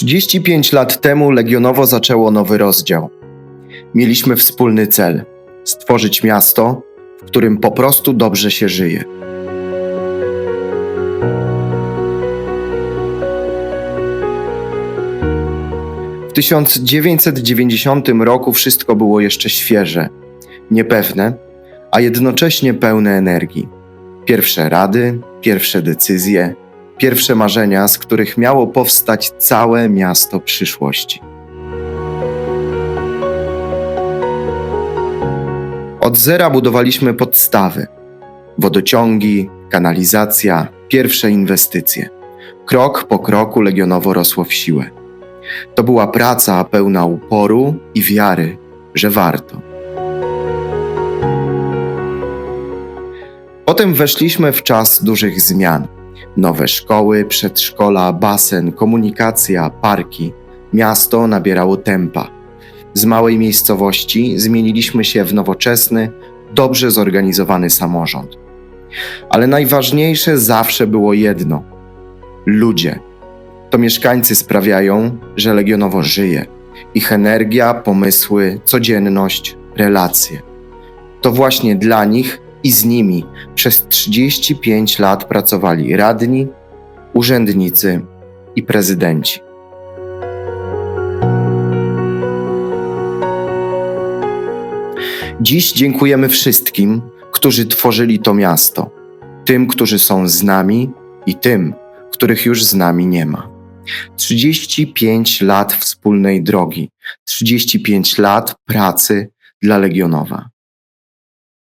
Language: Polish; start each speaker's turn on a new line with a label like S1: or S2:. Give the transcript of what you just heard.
S1: 35 lat temu Legionowo zaczęło nowy rozdział. Mieliśmy wspólny cel stworzyć miasto, w którym po prostu dobrze się żyje. W 1990 roku wszystko było jeszcze świeże, niepewne, a jednocześnie pełne energii. Pierwsze rady, pierwsze decyzje, pierwsze marzenia, z których miało powstać całe miasto przyszłości. Od zera budowaliśmy podstawy: wodociągi, kanalizacja, pierwsze inwestycje. Krok po kroku Legionowo rosło w siłę. To była praca pełna uporu i wiary, że warto. Potem weszliśmy w czas dużych zmian. Nowe szkoły, przedszkola, basen, komunikacja, parki. Miasto nabierało tempa. Z małej miejscowości zmieniliśmy się w nowoczesny, dobrze zorganizowany samorząd. Ale najważniejsze zawsze było jedno: ludzie. To mieszkańcy sprawiają, że Legionowo żyje. Ich energia, pomysły, codzienność, relacje. To właśnie dla nich i z nimi przez 35 lat pracowali radni, urzędnicy i prezydenci. Dziś dziękujemy wszystkim, którzy tworzyli to miasto, tym, którzy są z nami i tym, których już z nami nie ma. 35 lat wspólnej drogi, 35 lat pracy dla Legionowa.